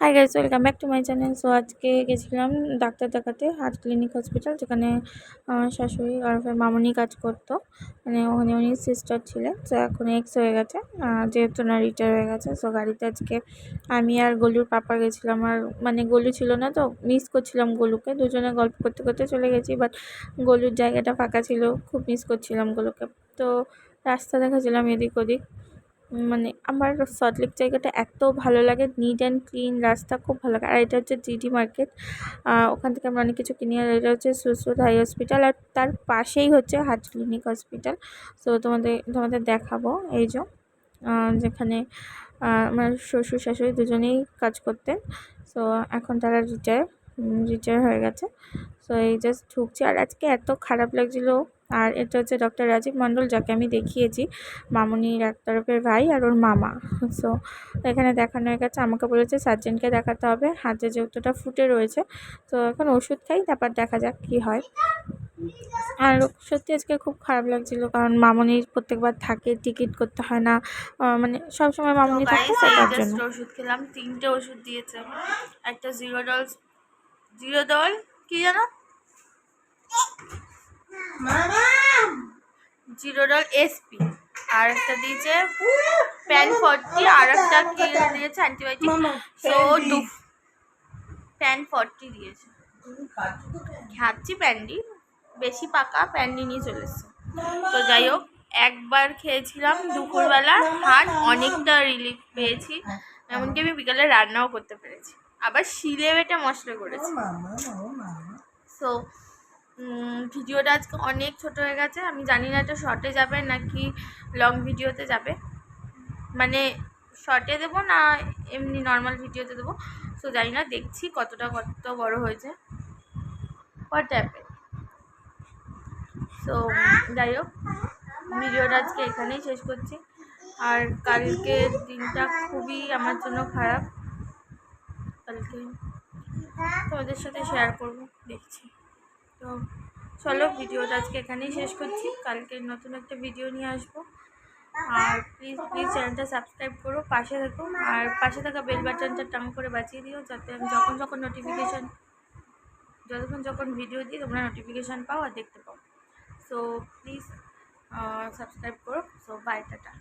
Hi guys welcome back to my channel so আজকে গেছিলাম doctor দেখাতে হার্ট ক্লিনিক হসপিটাল যেখানে আমার শাশুড়ি আর মামনি কাজ করতো। মানে ওখানে উনি সিস্টার ছিলেন। তো এখন এক্স হয়ে গেছে। যেহেতু না রিটায়ার হয়ে গেছে সো গাড়িতে আজকে আমি আর গলুর পাপা গেছিলাম। আর মানে গলু ছিল না তো মিস করছিলাম গলুকে। দুজনে গল্প করতে করতে চলে গেছি বাট গলুর জায়গাটা ফাঁকা ছিল। খুব মিস করছিলাম গলুকে। তো রাস্তা দেখাছিলাম এদিক ওদিক। মানে আমার সল্টলেক জায়গাটা এত ভালো লাগে নিট অ্যান্ড ক্লিন রাস্তা খুব ভালো লাগে। আর এটা হচ্ছে জিডি মার্কেট ওখান থেকে আমরা অনেক কিছু কিনি। আর এটা হচ্ছে সুশ্রুত হাই হসপিটাল আর তার পাশেই হচ্ছে হার্ট ক্লিনিক হসপিটাল সো তোমাদের তোমাদের দেখাবো এই যে যেখানে আমার শ্বশুর শাশুড়ি দুজনেই কাজ করতেন। সো এখন তারা রিটায়ার রিটায়ার হয়ে গেছে। সো এই জাস্ট ঢুকছি। আর আজকে এত খারাপ লাগছিল আর এটা হচ্ছে ডক্টর রাজীব মণ্ডল যাকে আমি দেখিয়েছি। মামনির এক তরফের ভাই আর ওর মামা। সো এখানে দেখানো হয়ে গেছে আমাকে বলেছে সার্জেনকে দেখাতে হবে। হাতে যেহেতুটা ফুটে রয়েছে তো এখন ওষুধ খাই তারপর দেখা যাক কী হয়। আর সত্যি আজকে খুব খারাপ লাগছিল কারণ মামনির প্রত্যেকবার থাকে টিকিট করতে হয় না। মানে সবসময় মামনি থাকে তার জন্য। ওষুধ খেলাম তিনটে ওষুধ দিয়েছে। একটা জিরো ডল জিরো ডল কি জানো জিরো ডল এসপি আর একটা দিয়েছে প্যান ফর্টি আর একটা কি দিয়েছে অ্যান্টিবায়োটিক সো দু প্যান ফর্টি দিয়েছে। খাচ্ছি প্যান্ডি বেশি পাকা প্যান্ডি নিয়ে চলে এসছে। তো যাই হোক একবার খেয়েছিলাম দুপুরবেলা। হাট অনেকটা রিলিফ পেয়েছি। এমনকি আমি বিকালে রান্নাও করতে পেরেছি। আবার শিলে বেটে মশলা করেছি। সো ভিডিওটা আজকে অনেক ছোট হয়ে গেছে। আমি জানি না এটা শর্টে যাবে নাকি লং ভিডিওতে যাবে। মানে শর্টে দেবো না এমনি নর্মাল ভিডিওতে দেবো? সো জানি না, দেখছি কতটা, কত বড় হয়েছে। হোয়াট অ্যাপে সো যাই হোক ভিডিওটা আজকে এখানেই শেষ করছি। আর কালকে দিনটা খুবই আমার জন্য খারাপ। কালকে তোমাদের সাথে শেয়ার করব, দেখছি। চলো, ভিডিওটা আজকে এখানেই শেষ করছি। কালকে নতুন একটা ভিডিও নিয়ে আসব। আর প্লিজ প্লিজ চ্যানেলটা সাবস্ক্রাইব করো, পাশে থাকো। আর পাশে থাকা বেল বাটনটা টাং করে বাঁচিয়ে দিও, যাতে আমি যখন যখন নোটিফিকেশান যতক্ষণ যখন ভিডিও দিই, তোমরা নোটিফিকেশান পাও আর দেখতে পাও। সো প্লিজ সাবস্ক্রাইব করো। So bye tata.